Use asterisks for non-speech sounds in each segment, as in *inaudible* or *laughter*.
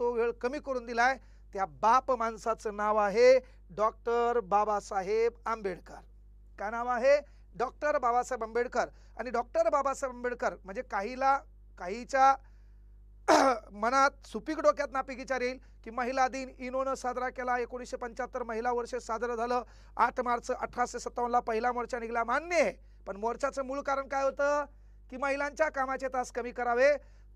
तो वेळ कमी करून दिलाय. त्या बाप माणसाचं नाव आहे डॉक्टर बाबासाहेब आंबेडकर. काय नाव आहे? डॉक्टर बाबासाहेब आंबेडकर. आणि डॉक्टर बाबासाहेब आंबेडकर म्हणजे काहीला काहीच्या *clears throat* मनात सुपीक डोक्यात नापीक येईल की महिला दिन इनोनं साजरा केला. एकोणीसशे पंच्याहत्तर महिला वर्ष साजरं झालं. आठ मार्च अठराशे सत्तावन्नला पहिला मोर्चा निघाला. मान्य आहे. पण मोर्चाचं मूळ कारण काय होतं? की महिलांच्या कामाचे तास कमी करावे.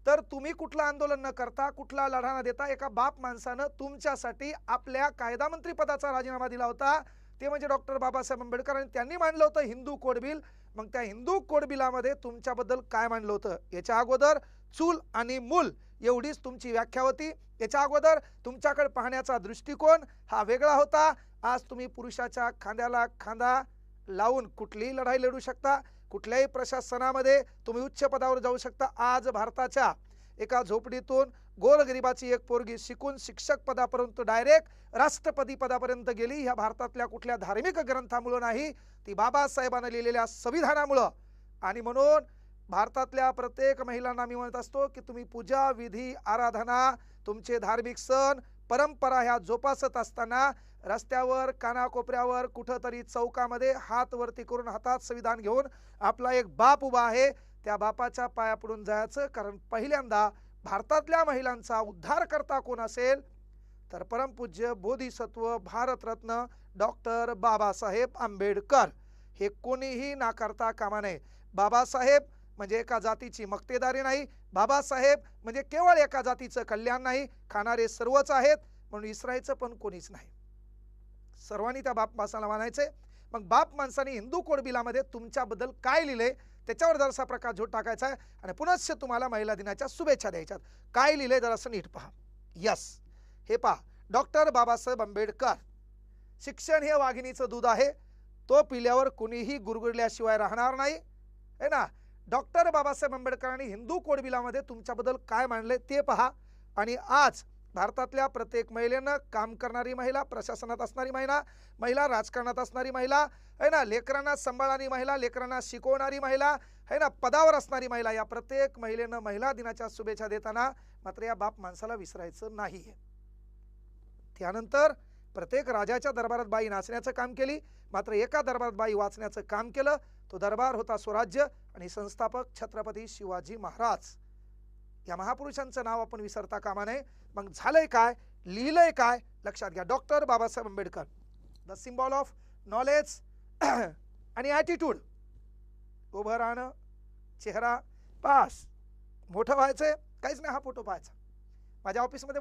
तर तुम्ही कुठलं आंदोलन न करता कुठला लढा न देता एका बाप माणसानं तुमच्यासाठी आपल्या कायदा मंत्री पदाचा राजीनामा दिला होता. ते म्हणजे डॉक्टर बाबासाहेब आंबेडकर आणि त्यांनी मांडलं होतं हिंदू कोड बिल मग त्या हिंदू कोड बिलामध्ये तुमच्याबद्दल काय मांडलं होतं? याच्या अगोदर चूल आणि मूल एवढीच तुमची व्याख्या होती. याच्या अगोदर तुमच्याकडे पाहण्याचा दृष्टिकोन हा वेगळा होता. आज तुम्ही पुरुषाच्या खांद्याला खांदा लावून कुठलीही लढाई लढू शकता कुठल्याही प्रशासनामध्ये तुम्ही उच्च पदावर जाऊ शकता. आज भारताच्या एका झोपडीतून गोरगरिबाची एक पोरगी शिकून शिक्षक पदापर्यंत डायरेक्ट राष्ट्रपती पदापर्यंत गेली. ह्या भारतातल्या कुठल्या धार्मिक ग्रंथामुळं नाही ती बाबासाहेबांना लिहिलेल्या संविधानामुळं. आणि म्हणून भारतातल्या प्रत्येक महिलांना मी म्हणत असतो की तुम्ही पूजा विधी आराधना तुमचे धार्मिक सण परंपरा ह्या जोपासत असताना रस्त्यावर कानाकोपऱ्यावर कुठंतरी चौकामध्ये हात वरती करून हातात संविधान घेऊन आपला एक बाप उभा आहे. त्या बापाच्या पाया पडून जायचं कारण पहिल्यांदा भारतातल्या महिलांचा उद्धार करता कोण असेल? तर परमपूज्य बोधिसत्व भारतरत्न डॉक्टर बाबासाहेब आंबेडकर. हे कोणीही नाकारता कामा नये. बाबासाहेब म्हणजे एका जातीची मक्तेदारी नाही बाबासाहेब म्हणजे केवळ एका जातीचं कल्याण नाही खाणारे सर्वच आहेत म्हणून इसरायचं पण कोणीच नाही. सर्वांनी त्या बाप माणसाला मानायचे. मग बाप माणसाने हिंदू कोडबिलामध्ये तुमच्याबद्दल काय लिहिले? त्याच्यावर जरासा प्रकाश झोट टाकायचा आहे आणि पुनश्च तुम्हाला महिला दिनाच्या शुभेच्छा द्यायच्यात. काय लिहिले? जरासं नीट पहा. यस. हे पहा. डॉक्टर बाबासाहेब आंबेडकर. शिक्षण हे वाघिणीचं दूध आहे. तो पिल्यावर कुणीही गुरगुरल्याशिवाय राहणार नाही. है ना? डॉक्टर बाबासाहेब आंबेडकरांनी हिंदू कोड बिलामध्ये तुमच्याबद्दल काय मांडले ते पहा. आणि आज भारतातल्या प्रत्येक महिलेनं काम करणारी महिला प्रशासनात असणारी महिला महिला राजकारणात असणारी महिला आहे ना लेकरांना सांभाळणारी महिला लेकरांना शिकवणारी महिला आहे ना पदावर असणारी महिला या प्रत्येक महिलेनं महिला दिनाच्या शुभेच्छा देताना मात्र या बाप माणसाला विसरायचं नाही त्यानंतर प्रत्येक राजाच्या दरबारात बाई नाचण्याचं काम केली मात्र एका दरबारात बाई वाचण्याचं काम केलं तो दरबार होता स्वराज्य आणि संस्थापक छत्रपती शिवाजी महाराज. या महापुरुषांचं नाव आपण विसरता कामा नये. मग झालंय काय? लिहिलंय काय? लक्षात घ्या. Doctor Babasaheb Ambedkar. The symbol of knowledge आणि ॲटिट्यूड उभं राहणं चेहरा पास. मोठं व्हायचं काहीच नाही हा फोटो पाहायचा. माझ्या ऑफिसमध्ये